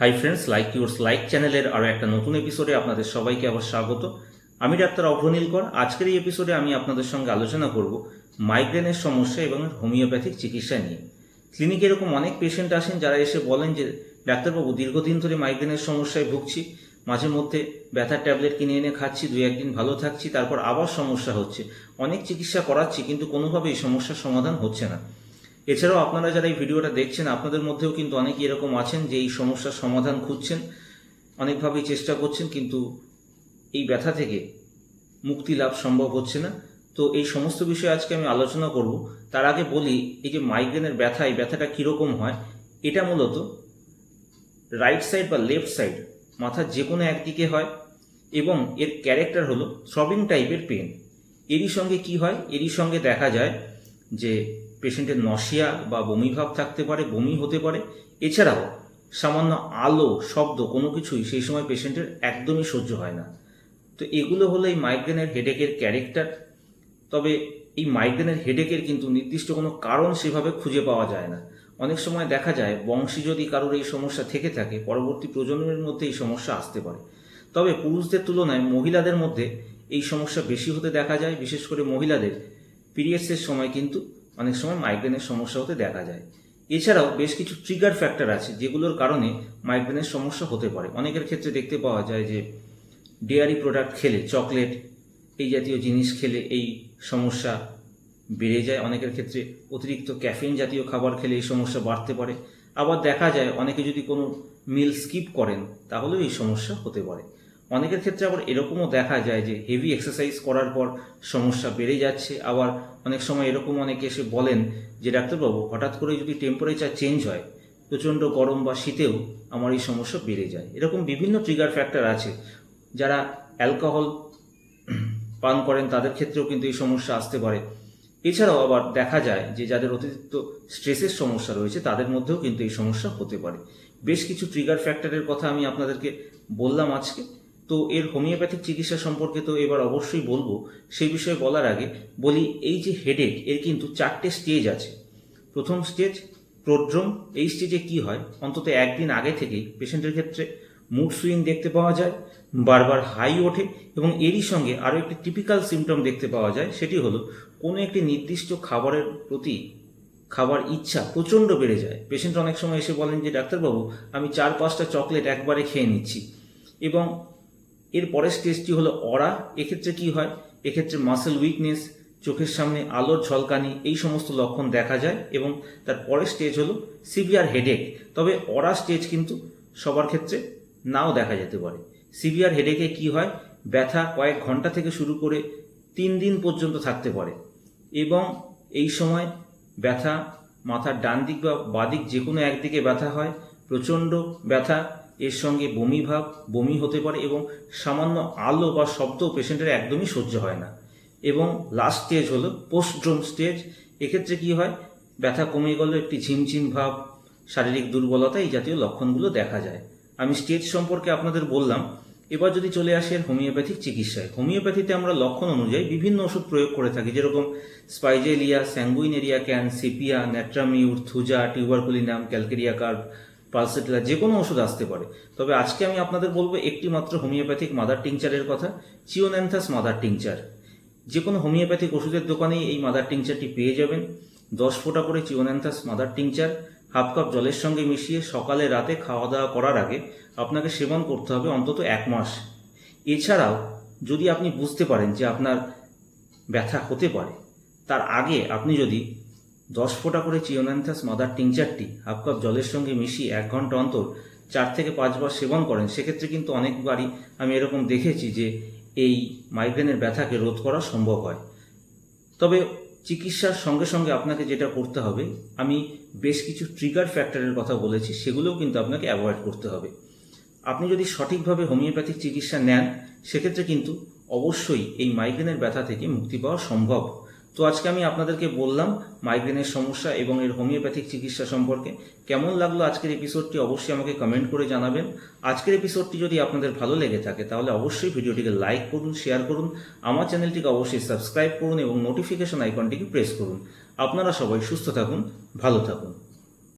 Hi friends like yours like চ্যানেলের আরও একটা নতুন এপিসোডে আপনাদের সবাইকে আবার স্বাগত। আমি ডাক্তার অভ্রনীল কর আজকের এই এপিসোডে আমি আপনাদের সঙ্গে আলোচনা করব মাইগ্রেনের সমস্যা এবং হোমিওপ্যাথিক চিকিৎসা নিয়ে। ক্লিনিকে এরকম অনেক পেশেন্ট আসেন যারা এসে বলেন যে, ডাক্তারবাবু, দীর্ঘদিন ধরে মাইগ্রেনের সমস্যায় ভুগছি। মাঝে মধ্যে ব্যথার ট্যাবলেট কিনে এনে খাচ্ছি, দুই একদিন ভালো থাকছি, তারপর আবার সমস্যা হচ্ছে। অনেক চিকিৎসা করাচ্ছি, কিন্তু কোনোভাবেই সমস্যার সমাধান হচ্ছে না। এছাড়াও আপনারা যারা এই ভিডিওটা দেখছেন, আপনাদের মধ্যেও কিন্তু অনেকেই এরকম আছেন যে এই সমস্যার সমাধান খুঁজছেন, অনেকভাবেই চেষ্টা করছেন, কিন্তু এই ব্যথা থেকে মুক্তি লাভ সম্ভব হচ্ছে না। তো এই সমস্ত বিষয়ে আজকে আমি আলোচনা করব। তার আগে বলি, এই যে মাইগ্রেনের ব্যথা, এই ব্যথাটা কীরকম হয়, এটা মূলত রাইট সাইড বা লেফট সাইড মাথার যে কোনো একদিকে হয় এবং এর ক্যারেক্টার হলো থ্রবিং টাইপের পেন এরই সঙ্গে কি হয়? এরই সঙ্গে দেখা যায় যে পেশেন্টের নশিয়া বা বমি ভাব থাকতে পারে, বমি হতে পারে, এছাড়াও সামান্য আলো, শব্দ কোনো কিছুই সেই সময় পেশেন্টের একদমই সহ্য হয় না। তো এগুলো হলো এই মাইগ্রেনের হেডেকের ক্যারেক্টার তবে এই মাইগ্রেনের হেডেকের কিন্তু নির্দিষ্ট কোনো কারণ সেভাবে খুঁজে পাওয়া যায় না। অনেক সময় দেখা যায় বংশী যদি কারোর এই সমস্যা থেকে থাকে, পরবর্তী প্রজন্মের মধ্যে এই সমস্যা আসতে পারে। তবে পুরুষদের তুলনায় মহিলাদের মধ্যে এই সমস্যা বেশি হতে দেখা যায়, বিশেষ করে মহিলাদের। পিরিয়ডসের সময় কিন্তু অনেক সময় মাইগ্রেনের সমস্যা হতে দেখা যায়। এছাড়াও বেশ কিছু ট্রিগার ফ্যাক্টর আছে যেগুলোর কারণে মাইগ্রেনের সমস্যা হতে পারে। অনেকের ক্ষেত্রে দেখতে পাওয়া যায় যে ডেয়ারি প্রোডাক্ট খেলে চকলেট এই জাতীয় জিনিস খেলে এই সমস্যা বেড়ে যায়। অনেকের ক্ষেত্রে অতিরিক্ত ক্যাফিন জাতীয় খাবার খেলে এই সমস্যা বাড়তে পারে। আবার দেখা যায় অনেকে যদি কোনো মিল স্কিপ করেন, তাহলেও এই সমস্যা হতে পারে। অনেকের ক্ষেত্রে আবার এরকমও দেখা যায় যে হেভি এক্সারসাইজ করার পর সমস্যা বেড়ে যাচ্ছে। আবার অনেক সময় এরকম অনেকে এসে বলেন যে, ডাক্তারবাবু, হঠাৎ করে যদি টেম্পারেচার চেঞ্জ হয়, প্রচণ্ড গরম বা শীতেও আমার এই সমস্যা বেড়ে যায়। এরকম বিভিন্ন ট্রিগার ফ্যাক্টর আছে। যারা অ্যালকোহল পান করেন, তাদের ক্ষেত্রেও কিন্তু এই সমস্যা আসতে পারে। এছাড়াও আবার দেখা যায় যে, যাদের অতিরিক্ত স্ট্রেসের সমস্যা রয়েছে, তাদের মধ্যেও কিন্তু এই সমস্যা হতে পারে। বেশ কিছু ট্রিগার ফ্যাক্টরের কথা আমি আপনাদেরকে বললাম আজকে। তো এর হোমিওপ্যাথিক চিকিৎসা সম্পর্কে তো এবার অবশ্যই বলব। সেই বিষয়ে বলার আগে বলি, এই যে হেডেক এর কিন্তু চারটে স্টেজ আছে। প্রথম স্টেজ প্রোড্রোম এই স্টেজে কি হয়? অন্তত একদিন আগে থেকেই পেশেন্টের ক্ষেত্রে মুড সুইং দেখতে পাওয়া যায়, বারবার হাই ওঠে এবং এরই সঙ্গে আরও একটি টিপিক্যাল সিমটম দেখতে পাওয়া যায়, সেটি হলো কোনো একটি নির্দিষ্ট খাবারের প্রতি খাবার ইচ্ছা প্রচণ্ড বেড়ে যায়। পেশেন্ট অনেক সময় এসে বলেন যে, ডাক্তারবাবু, আমি চার পাঁচটা চকলেট একবারে খেয়ে নিচ্ছি। এবং এর পরের স্টেজটি হলো অরা এক্ষেত্রে কি হয়? এক্ষেত্রে মাসেল উইকনেস চোখের সামনে আলোর ঝলকানি, এই সমস্ত লক্ষণ দেখা যায় এবং তার পরের স্টেজ হলো সিভিয়ার হেডেক তবে অরা স্টেজ কিন্তু সবার ক্ষেত্রে নাও দেখা যেতে পারে। সিভিয়ার হেডেকে কি হয়? ব্যথা কয়েক ঘণ্টা থেকে শুরু করে তিন দিন পর্যন্ত থাকতে পারে এবং এই সময় ব্যথা, মাথার ডান দিক বা বাদিক যে কোনো একদিকে ব্যথা হয়, প্রচণ্ড ব্যথা এর সঙ্গে বমি ভাব, বমি হতে পারে এবং সামান্য আলো বা শব্দ পেশেন্টের একদমই সহ্য হয় না। এবং লাস্ট স্টেজ হলো পোস্টড্রোম স্টেজ এক্ষেত্রে কি হয়? ব্যথা কমে গেল একটি ঝিমঝিম ভাব, শারীরিক দুর্বলতা এই জাতীয় লক্ষণগুলো দেখা যায়। আমি স্টেজ সম্পর্কে আপনাদের বললাম। এবার যদি চলে আসে হোমিওপ্যাথিক চিকিৎসায়। হোমিওপ্যাথিতে আমরা লক্ষণ অনুযায়ী বিভিন্ন ওষুধ প্রয়োগ করে থাকি, যেরকম spigelia sanguinaria can sepia natrum mur thuja tuberculinum calcarea carb pulsatilla যে কোনো ওষুধ আসতে পারে। তবে আজকে আমি আপনাদের বলব একটি মাত্র হোমিওপ্যাথিক মাদার টিংচারের কথা, চিওন্যান্থাস মাদার টিংচার। যে কোনো হোমিওপ্যাথিক ওষুধের দোকানেই এই মাদার টিংচারটি পেয়ে যাবেন। দশ ফোঁটা করে chionanthus mother tincture, half cup জলের সঙ্গে মিশিয়ে সকালে রাতে খাওয়া দাওয়া করার আগে আপনাকে সেবন করতে হবে অন্তত এক মাস। এছাড়াও যদি আপনি বুঝতে পারেন যে আপনার ব্যথা হতে পারে, তার আগে আপনি যদি দশ ফোঁটা করে চিওন্যান্থাস মাদার টিংচারটি হাফ কাপ জলের সঙ্গে মিশিয়ে এক ঘণ্টা অন্তর চার থেকে পাঁচবার সেবন করেন, সেক্ষেত্রে কিন্তু অনেকবারই আমি এরকম দেখেছি যে এই মাইগ্রেনের ব্যথাকে রোধ করা সম্ভব হয়। তবে চিকিৎসার সঙ্গে সঙ্গে আপনাকে যেটা করতে হবে, আমি বেশ কিছু ট্রিগার ফ্যাক্টরের কথা বলেছি, সেগুলোও কিন্তু আপনাকে অ্যাভয়েড করতে হবে। আপনি যদি সঠিকভাবে হোমিওপ্যাথিক চিকিৎসা নেন, সেক্ষেত্রে কিন্তু অবশ্যই এই মাইগ্রেনের ব্যথা থেকে মুক্তি পাওয়া সম্ভব। তো আজকে আমি আপনাদেরকে বললাম মাইগ্রেনের সমস্যা এবং এর হোমিওপ্যাথিক চিকিৎসা সম্পর্কে। কেমন লাগল আজকের এপিসোডটি অবশ্যই আমাকে কমেন্ট করে জানাবেন। আজকের এপিসোডটি যদি আপনাদের ভালো লেগে থাকে, তাহলে অবশ্যই ভিডিওটিকে লাইক করুন শেয়ার করুন, আমার চ্যানেলটিকে অবশ্যই সাবস্ক্রাইব করুন এবং নোটিফিকেশন আইকনটিকে প্রেস করুন। আপনারা সবাই সুস্থ থাকুন, ভালো থাকুন।